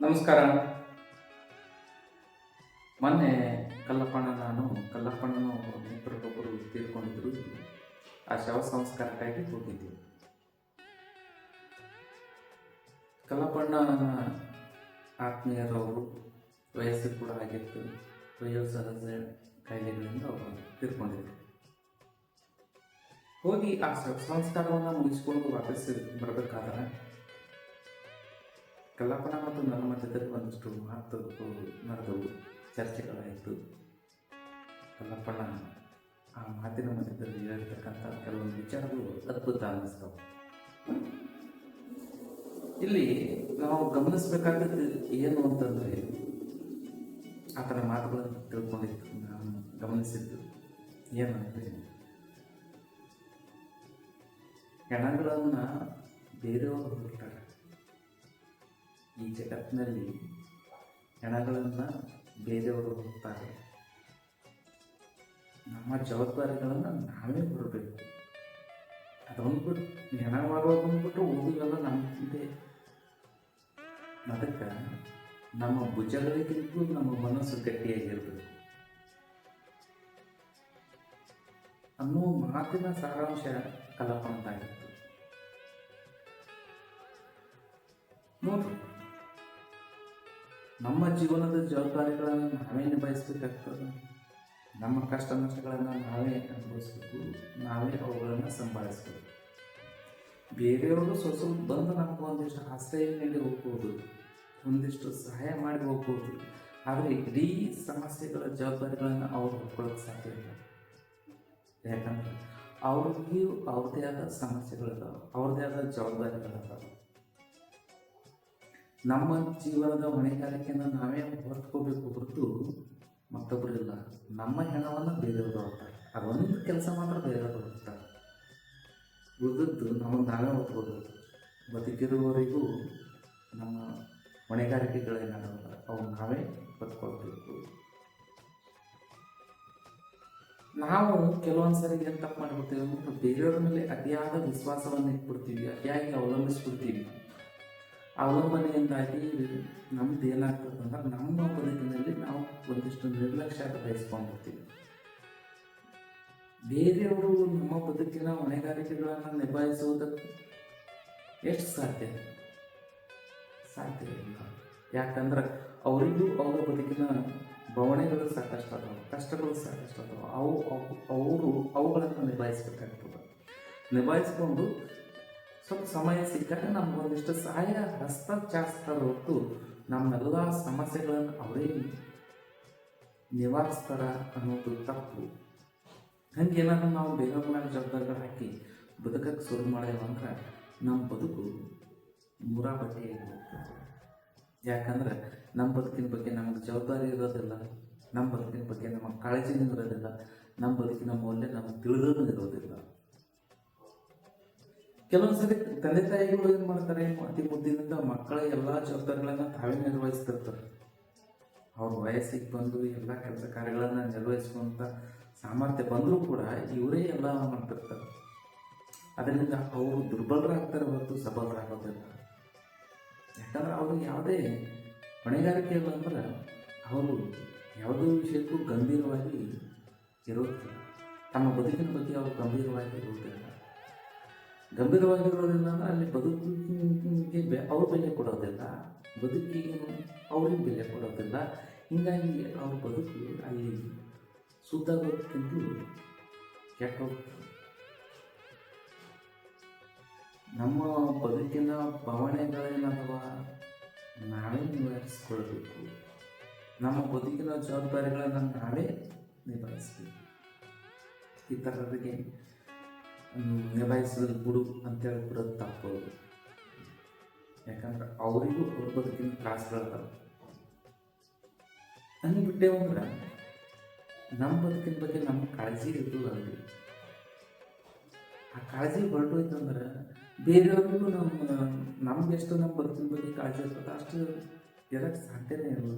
ನಮಸ್ಕಾರ. ಮೊನ್ನೆ ಕಲ್ಲಪ್ಪಣ್ಣ ನಾನು, ಕಲ್ಲಪ್ಪಣ್ಣನ ನೆಂಟರಿಗೊಬ್ಬರು ತೀರ್ಕೊಂಡಿದ್ರು. ಆ ಶವ ಸಂಸ್ಕಾರಕ್ಕಾಗಿ ಹೋಗಿದ್ದೆ ಕಲ್ಲಪ್ಪಣ್ಣನ ಆತ್ಮೀಯರವರು ವಯಸ್ಸು ಕೂಡ ಆಗಿತ್ತು. ವಯೋಸಹಜ ಕಾಯಿಲೆಗಳಿಂದ ಅವರು ತೀರ್ಕೊಂಡಿದ್ರು. ಹೋಗಿ ಆ ಸಂಸ್ಕಾರವನ್ನು ಮುಗಿಸ್ಕೊಂಡು ವಾಪಸ್ ಬರಬೇಕಾದ್ರೆ ಕಲ್ಲಪ್ಪನ ಮತ್ತು ನನ್ನ ಮಧ್ಯದಲ್ಲಿ ಒಂದಷ್ಟು ಮಾತು ನಡೆದವು ಚರ್ಚೆಗಳಾಯಿತು. ಕಲ್ಲಪ್ಪನ ಆ ಮಾತಿನ ಮಧ್ಯದಲ್ಲಿ ಹೇಳಿರ್ತಕ್ಕಂಥ ಕೆಲವೊಂದು ವಿಚಾರಗಳು ಅದ್ಭುತ ಅನ್ನಿಸ್ತವೆ. ಇಲ್ಲಿ ನಾವು ಗಮನಿಸಬೇಕಾದದ್ದು ಏನು ಅಂತಂದರೆ ಆತನ ಮಾತುಗಳನ್ನು ತಿಳ್ಕೊಂಡಿದ್ದು ನಾನು ಗಮನಿಸಿದ್ದು ಏನಂದರೆ ಹೆಣಗಳನ್ನು ಬೇರೆಯವರು ಹೊರಡ್ತಾರೆ ಈ ಜಗತ್ತಿನಲ್ಲಿ ಹೆಣಗಳನ್ನು ಬೇರೆಯವರು ಹೋಗ್ತಾರೆ. ನಮ್ಮ ಜವಾಬ್ದಾರಿಗಳನ್ನು ನಾವೇ ಕೊಡಬೇಕು. ಅದೊಂದು ಬಿಟ್ಟು ಬಂದ್ಬಿಟ್ಟು ಮಾಡೋದೊಂದ್ಬಿಟ್ಟು ನಮ್ ನಮ್ಮಿದೆ ಅದಕ್ಕೆ ನಮ್ಮ ಭುಜಗಳಿಗಿಂತಲೂ ನಮ್ಮ ಮನಸ್ಸು ಗಟ್ಟಿಯಾಗಿರ್ಬೇಕು. ಅನ್ನೋ ಮಾತಿನ ಸಾರಾಂಶ ಕಲ್ಪನದಾಗಿತ್ತು ನೋಡ್ರಿ. ನಮ್ಮ ಜೀವನದ ಜವಾಬ್ದಾರಿಗಳನ್ನು ನಾವೇ ನಿಭಾಯಿಸಬೇಕಾಗ್ತದೆ. ನಮ್ಮ ಕಷ್ಟ ನಷ್ಟಗಳನ್ನು ನಾವೇ ಅನುಭವಿಸಬೇಕು. ನಾವೇ ಅವುಗಳನ್ನು ಸಂಭಾಳಿಸ್ಬೇಕು. ಬೇರೆಯವರು ಸ್ವಲ್ಪ ಸ್ವಲ್ಪ ಬಂದು ನಮ್ಗೆ ಒಂದಿಷ್ಟು ಆಶ್ರಯ ನೀಡಿ ಹೋಗ್ಬೋದು. ಒಂದಿಷ್ಟು ಸಹಾಯ ಮಾಡಿ ಹೋಗ್ಬೋದು. ಆದರೆ ಇಡೀ ಸಮಸ್ಯೆಗಳ ಜವಾಬ್ದಾರಿಗಳನ್ನು ಅವರು ಹೊತ್ಕೊಳ್ಳೋಕೆ ಸಾಧ್ಯ ಇಲ್ಲ. ಯಾಕಂದರೆ ಅವ್ರಿಗೂ ಅವ್ರದ್ದೇ ಆದ ಸಮಸ್ಯೆಗಳಿದಾವೆ. ಅವ್ರದೇ ಆದ ಜವಾಬ್ದಾರಿಗಳಿದಾವೆ. ನಮ್ಮ ಜೀವನದ ಹೊಣೆಗಾರಿಕೆಯನ್ನು ನಾವೇ ಹೊತ್ಕೋಬೇಕು ಹೊರತು ಮತ್ತೊಬ್ಬರಿಲ್ಲ ನಮ್ಮ ಹೆಣವನ್ನು ಬೇರೆಯವರು ಹೋಗ್ತಾರೆ ಅದೊಂದು ಕೆಲಸ ಮಾತ್ರ ಬೇರೆಯವರು ಹೊರ್ತಾರೆ ಉಳಿದದ್ದು ನಮಗೆ ನಾವೇ ಹೊತ್ಕೋಬೇಕು ಬದುಕಿರುವವರೆಗೂ ನಮ್ಮ ಹೊಣೆಗಾರಿಕೆಗಳೇನಾಗಲ್ಲ. ಅವು ನಾವೇ ಹೊತ್ಕೊಳ್ಬೇಕು. ನಾವು ಕೆಲವೊಂದು ಸರಿ ಏನು ತಪ್ಪು ಮಾಡ್ಬಿಡ್ತೀವಿ. ಬೇರೆಯವ್ರ ಮೇಲೆ ಅತಿಯಾದ ವಿಶ್ವಾಸವನ್ನು ಇಟ್ಬಿಡ್ತೀವಿ ಅತಿಯಾಗಿ ಅವಲಂಬಿಸ್ಬಿಡ್ತೀವಿ. ಅವಲಂಬನೆಯಿಂದಾಗಿ ನಮ್ದು ಏನಾಗ್ತದೆ ಅಂದ್ರೆ ನಮ್ಮ ಬದುಕಿನಲ್ಲಿ ನಾವು ಒಂದಿಷ್ಟು ನಿರ್ಲಕ್ಷ್ಯ ಬಯಸ್ಕೊಂಡಿರ್ತೀವಿ ಬೇರೆಯವರು ನಮ್ಮ ಬದುಕಿನ ಹೊಣೆಗಾರಿಕೆಗಳನ್ನು ನಿಭಾಯಿಸುವುದಕ್ಕೆ ಎಷ್ಟು ಸಾಧ್ಯ? ಸಾಧ್ಯ ಇಲ್ಲ. ಯಾಕಂದ್ರೆ ಅವರಿಗೂ ಅವರ ಬದುಕಿನ ಬವಣೆಗಳು ಸಾಕಷ್ಟು ಅದಾವೆ, ಕಷ್ಟಗಳು ಸಾಕಷ್ಟು ಅದಾವೆ. ಅವು ಅವು ಅವರು ಅವುಗಳನ್ನು ನಿಭಾಯಿಸ್ಬೇಕಾಗ್ತದೆ. ನಿಭಾಯಿಸ್ಕೊಂಡು ಸ್ವಲ್ಪ ಸಮಯ ಸಿಕ್ಕಾಗ ನಮ್ಗೆ ಒಂದಿಷ್ಟು ಸಹಾಯ ಹಸ್ತ ಹೊರತು ನಮ್ಮೆಲ್ಲ ಸಮಸ್ಯೆಗಳನ್ನು ಅವರೇ ನಿವಾರಿಸ್ತಾರ ಅನ್ನೋದು ತಪ್ಪು. ಹಂಗೇನಾದ್ರೂ ನಾವು ಬೇಗ ಮೇಲೆ ಜವಾಬ್ದಾರಿಗಳು ಹಾಕಿ ಬದುಕಕ್ಕೆ ಶುರು ಅಂದ್ರೆ ನಮ್ಮ ಬದುಕು ಬಟ್ಟೆಯಾಗಿ ಹೋಗ್ತದೆ ಯಾಕಂದ್ರೆ ನಮ್ಮ ಬದುಕಿನ ಬಗ್ಗೆ ನಮಗೆ ಜವಾಬ್ದಾರಿ ಇರೋದಿಲ್ಲ ನಮ್ಮ ಬದುಕಿನ ಬಗ್ಗೆ ನಮಗೆ ಕಾಳಜಿನೂ ಇರೋದಿಲ್ಲ ನಮ್ಮ ಬದುಕಿನ ಮೌಲ್ಯ ನಮಗೆ ತಿಳಿದೂ ಇರೋದಿಲ್ಲ. ಕೆಲವೊಂದು ಸರಿ ತಂದೆ ತಾಯಿಗಳು ಏನ್ ಮಾಡ್ತಾರೆ, ಅತಿ ಮುದ್ದಿನಿಂದ ಮಕ್ಕಳ ಎಲ್ಲಾ ಜವಾಬ್ದಾರಿಗಳನ್ನ ತಾವೇ ನಿರ್ವಹಿಸ್ತಿರ್ತಾರೆ. ಅವ್ರ ವಯಸ್ಸಿಗೆ ಬಂದು ಎಲ್ಲ ಕೆಲಸ ಕಾರ್ಯಗಳನ್ನು ನಿರ್ವಹಿಸುವಂತ ಸಾಮರ್ಥ್ಯ ಬಂದರೂ ಕೂಡ ಇವರೇ ಎಲ್ಲ ಮಾಡ್ತಿರ್ತಾರೆ. ಅದರಿಂದ ಅವರು ದುರ್ಬಲರಾಗ್ತಾರೆ ಹೊರತು ಸಬಲರಾಗೋದಿಲ್ಲ. ಯಾಕಂದ್ರೆ ಅವರು ಯಾವುದೇ ಹೊಣೆಗಾರಿಕೆ ಇಲ್ಲ ಅಂದ್ರೆ ಅವರು ಯಾವುದೇ ವಿಷಯಕ್ಕೂ ಗಂಭೀರವಾಗಿ ಇರೋದಿಲ್ಲ. ತಮ್ಮ ಬದುಕಿನ ಬಗ್ಗೆ ಅವರು ಗಂಭೀರವಾಗಿ ಇರುವುದಿಲ್ಲ ಗಂಭೀರವಾಗಿರೋದಿಲ್ಲ ಅಲ್ಲಿ ಬದುಕಿಗೆ ಅವ್ರ ಬೆಲೆ ಕೊಡೋದಿಲ್ಲ. ಬದುಕಿಗೆ ಅವ್ರಿಗೆ ಬೆಲೆ ಕೊಡೋದಿಲ್ಲ. ಹೀಗಾಗಿ ಅವ್ರ ಬದುಕು ಅಲ್ಲಿ ಸುದ್ದಾಗೋದಕ್ಕಿಂತಲೂ ಕೆಟ್ಟ ನಮ್ಮ ಬದುಕಿನ ಭಾವನೆಗಳೇನದವ? ನಾವೇ ನಿವಾರಿಸ್ಕೊಳ್ಬೇಕು. ನಮ್ಮ ಬದುಕಿನ ಜವಾಬ್ದಾರಿಗಳನ್ನು ನಾವೇ ನಿಭಾಯಿಸ್ಬೇಕು. ಇತರರಿಗೆ ನಿಭಾಯಿಸಲು ಬಿಡು ಅಂತೇಳಿ ಬಿಡೋದು ತಪ್ಪು ಯಾಕಂದ್ರೆ ಅವರಿಗೂ ಅವ್ರ ಬದುಕಿನ ತ್ರಾಸಗಳದಾವ ಹಂಗೆ ಬಿಟ್ಟೇವು ಅಂದ್ರೆ ನಮ್ಮ ಬದುಕಿನ ಬಗ್ಗೆ ನಮ್ಮ ಕಾಳಜಿ ಇರ್ತದಲ್ರಿ ಆ ಕಾಳಜಿ ಹೊರಟೋಯ್ತು ಅಂದ್ರೆ ಬೇರೆಯವ್ರಿಗೂ ನಮ್ಮ ನಮ್ಗೆ ಎಷ್ಟು ನಮ್ಮ ಬದುಕಿನ ಬಗ್ಗೆ ಕಾಳಜಿ ಇರ್ತದೆ ಅಷ್ಟು ಇರೋಕ್ಕೆ ಸಾಧ್ಯನೇ ಇಲ್ಲ.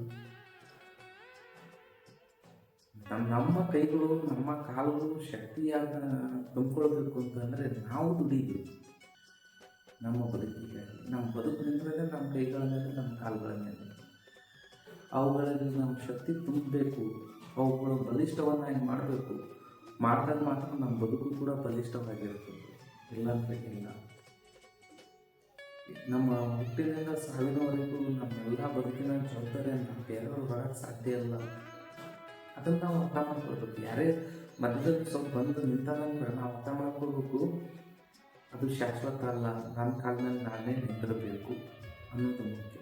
ನಮ್ಮ ನಮ್ಮ ಕೈಗಳು, ನಮ್ಮ ಕಾಲುಗಳು ಶಕ್ತಿಯಾಗ ತುಂಬಿಕೊಳ್ಬೇಕು ಅಂತಂದರೆ ನಾವು ದುಡಿಬೇಕು ನಮ್ಮ ಬದುಕಿಗೆ, ನಮ್ಮ ಬದುಕು ನಿಂತರೆ ನಮ್ಮ ಕೈಗಳ ಮೇಲೆ ನಮ್ಮ ಕಾಲುಗಳನ್ನೇ. ಅವುಗಳಲ್ಲಿ ನಮ್ಮ ಶಕ್ತಿ ತುಂಬಬೇಕು. ಅವುಗಳು ಬಲಿಷ್ಠವನ್ನಾಗಿ ಮಾಡಬೇಕು? ಮಾಡಿದಾಗ ಮಾತ್ರ ನಮ್ಮ ಬದುಕು ಕೂಡ ಬಲಿಷ್ಠವಾಗಿರುತ್ತೆ. ಇಲ್ಲ ಅಂತ ಇಲ್ಲ. ನಮ್ಮ ಹುಟ್ಟಿನಿಂದ ಸಾವಿನವರೆಗೂ ನಮ್ಮೆಲ್ಲ ಬದುಕಿನ ಜವಾಬ್ದಾರಿಯನ್ನು ಎಲ್ಲರೂ ಹೊರಗೆ ಸಾಧ್ಯ ಇಲ್ಲ. ಅದನ್ನು ನಾವು ಅರ್ಥ ಮಾಡ್ಕೊಳ್ಬೇಕು. ಯಾರೇ ಮಧ್ಯದಲ್ಲಿ ಸ್ವಲ್ಪ ಬಂದು ನಿಂತಾರಂದ್ರೆ ನಾವು ಅರ್ಥ ಮಾಡ್ಕೊಳ್ಬೇಕು. ಅದು ಶಾಶ್ವತ ಅಲ್ಲ. ನನ್ನ ಕಾಲದಲ್ಲಿ ನಾನೇ ನಿಂತಿರಬೇಕು ಅನ್ನೋದು ಮುಖ್ಯ.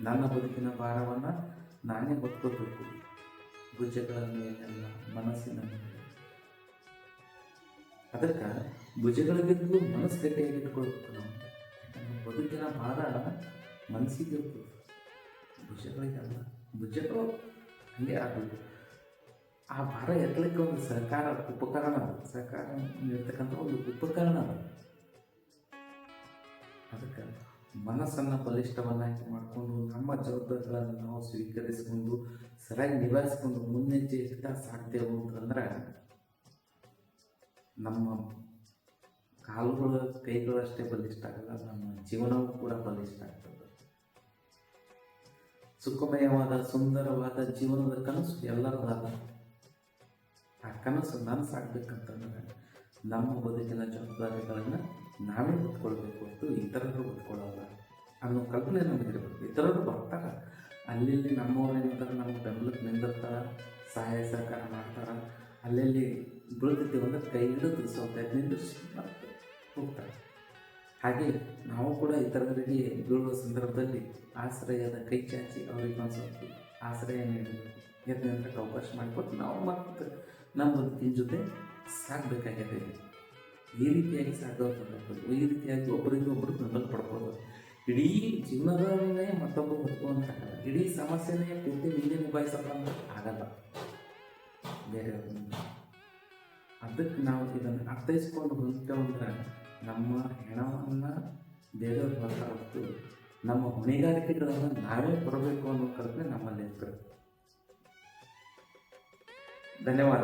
ನನ್ನ ಬದುಕಿನ ಭಾರವನ್ನು ನಾನೇ ಹೊತ್ಕೋಬೇಕು ಭುಜಗಳ ಮೇಲೆಲ್ಲ, ಮನಸ್ಸಿನ ಮೇಲೆ. ಅದಕ್ಕೆ ಭುಜಗಳಿಗಿದ್ದು ಮನಸ್ಸು ಗಟ್ಟಿಯಾಗಿ ಇಟ್ಕೊಳ್ಬೇಕು ನಾವು. ನಮ್ಮ ಬದುಕಿನ ಭಾರ ಮನಸ್ಸಿಗೆ ಭುಜಗಳಿಗಲ್ಲ. ಭುಜಗಳು ಹಂಗೆ ಆಗಬೇಕು. ಆ ಭಾರ ಎತ್ತಲಿಕ್ಕೆ ಒಂದು ಸಹಕಾರ, ಉಪಕರಣ ಅದು ಸಹಕಾರ ನೀಡ್ತಕ್ಕಂಥ ಒಂದು ಉಪಕರಣ ಅದು. ಅದಕ್ಕೆ ಮನಸ್ಸನ್ನು ಬಲಿಷ್ಠವನ್ನಾಗಿ ಮಾಡಿಕೊಂಡು, ನಮ್ಮ ಜವಾಬ್ದಾರಿಗಳನ್ನು ನಾವು ಸ್ವೀಕರಿಸಿಕೊಂಡು, ಸರಿಯಾಗಿ ನಿಭಾಯಿಸ್ಕೊಂಡು ಮುನ್ನೆಜ್ಜೆ ಸಾಧ್ಯವು ಅಂತಂದ್ರೆ ನಮ್ಮ ಕಾಲುಗಳು ಕೈಗಳಷ್ಟೇ ಬಲಿಷ್ಠ ಆಗಲ್ಲ, ನಮ್ಮ ಜೀವನವೂ ಕೂಡ ಬಲಿಷ್ಠ ಆಗ್ತದೆ. ಸುಖಮಯವಾದ, ಸುಂದರವಾದ ಜೀವನದ ಕನಸು ಎಲ್ಲರದಾದ. ಕನಸು ನನಸಾಗಬೇಕಂತಂದ್ರೆ ನಮ್ಮ ಬದುಕಿನ ಜವಾಬ್ದಾರಿಗಳನ್ನು ನಾವೇ ಹೊತ್ಕೊಳ್ಬೇಕು ಹೊರತು ಇತರರು ಹೊತ್ಕೊಳ್ಳಲ್ಲ ಅನ್ನೋ ಕಲ್ಪನೆ ನಮಗಿರಬೇಕು ಇತರರು ಬರ್ತಾರೆ. ಅಲ್ಲಿ ನಮ್ಮವರು ನಮ್ಮವ್ರು ಏನಿರ್ತಾರೆ ನಮ್ಮ ಬೆಂಬಲಕ್ಕೆ ನಿಂದಿರ್ತಾರೆ, ಸಹಾಯ ಸಹಕಾರ ಮಾಡ್ತಾರೆ. ಅಲ್ಲಲ್ಲಿ ಬೀಳ್ತಿದ್ದೀವಿ ಅಂದರೆ ಕೈ ಹಿಡಿದು ಸ್ವಲ್ಪ ಎದ್ದು ಹೋಗ್ತಾರೆ. ಹಾಗೆ ನಾವು ಕೂಡ ಇತರರಿಗೆ ಬೀಳುವ ಸಂದರ್ಭದಲ್ಲಿ ಆಶ್ರಯದ ಕೈ ಚಾಚಿ ಅವರಿಗೆ ಒಂದು ಸ್ವಲ್ಪ ಆಶ್ರಯ ನೀಡಬೇಕು ನಿಂತಕ್ಕೆ ಅವಕಾಶ ಮಾಡಿಕೊಟ್ಟು ನಾವು ಮತ್ತೆ ನಮ್ಮ ಬದುಕಿನ ಜೊತೆ ಸಾಗಬೇಕಾಗಿದೆ ಈ ರೀತಿಯಾಗಿ ಸಾಗೋದು ಈ ರೀತಿಯಾಗಿ ಒಬ್ಬರಿಂದ ಒಬ್ಬರು ಬೆಂಬಲ ಪಡ್ಬೋದು ಇಡೀ ಜೀವನದಲ್ಲೇ ಮತ್ತೊಬ್ಬರು ಹೊತ್ಕೊಂಡಾಗಲ್ಲ ಇಡೀ ಸಮಸ್ಯೆನೇ ಪೂರ್ತಿ ನಿನ್ನೆ ನಿಭಾಯಿಸಲ್ಲ ಅಂತ ಆಗಲ್ಲ. ಬೇರೆ ಅದಕ್ಕೆ ನಾವು ಇದನ್ನು ಅರ್ಥೈಸ್ಕೊಂಡು ಹೊಂದ್ಕೊಂಡ್ರೆ ನಮ್ಮ ಹೆಣವನ್ನು ಬೇರೆಯವ್ರು ಬರ್ತಾ ಹೊತ್ತು ನಮ್ಮ ಹೊಣೆಗಾರಿಕೆಗಳನ್ನು ನಾವೇ ಬರಬೇಕು ಅನ್ನೋ ಕಲ್ಪನೆ ನಮ್ಮಲ್ಲಿ ಇರ್ತದೆ. धन्यवाद